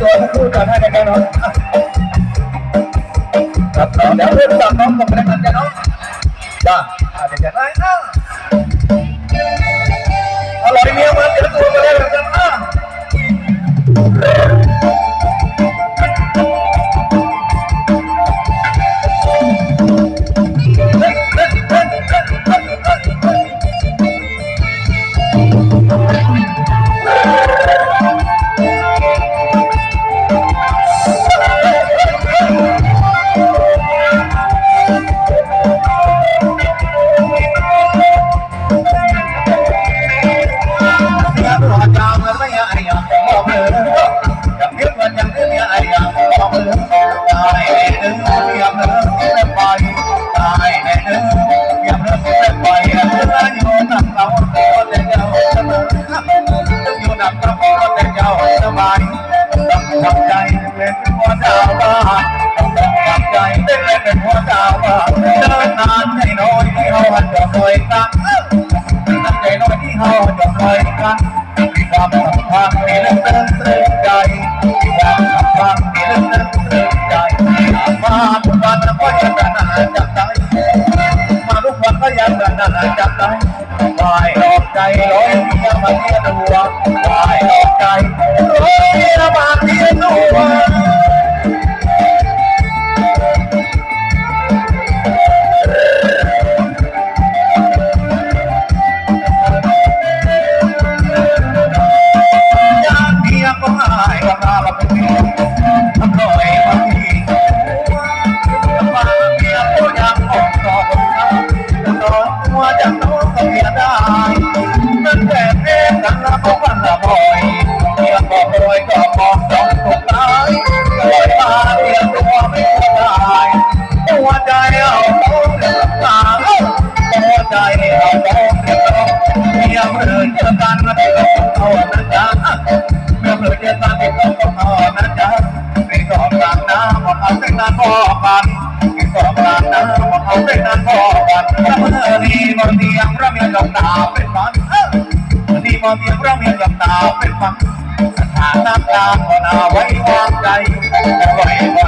ตัวทั้งคู่ก่นให้ในการน้องครับเดี๋ยวเพื่อนสอนน้องกับพนักน้องเนาะจ้าเดี๋ยวจะได้ ใจร้อยเมื่อมันเมื่อดวงว ฟังสถานะตาหน้าไว้วางใจไว้วา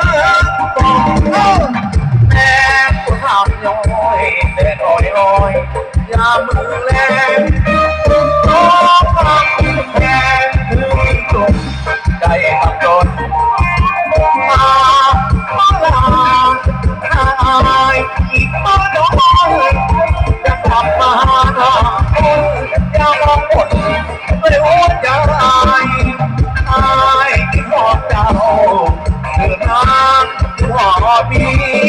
อยยามือแรงขอฟังแทนถึงจบใจกับจนมามาลาตายอีกมาด้ายจะกลับมาหาคนอย่ามาปดไม่โอ้ยอะไรอายที่ขอบเจ้าเธอนาขอพี่